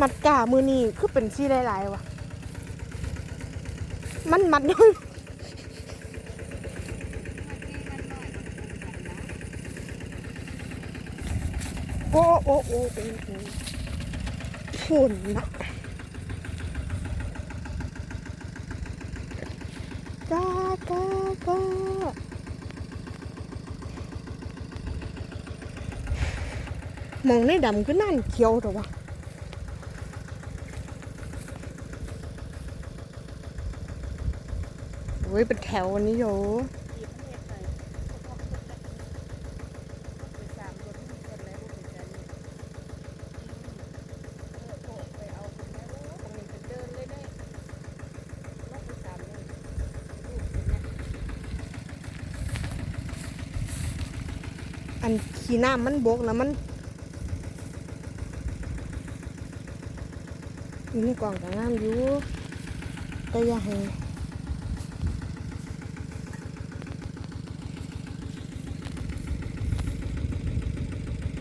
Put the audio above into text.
มัดกามือนี่คือเป็นซี่หลายๆว่ะ มันมัดด้วยโอ้โอ้โอ้โอ้ฝุ่นนะก้าก้าก้า มองในดำก็นั่นเขียวแต่ว่าโอ้ยเป็นแถววันนี้โยอันขีน้ำมันบกแล้วมัน อยู่ในกล่องกับงานอยู่แต่อย่าให้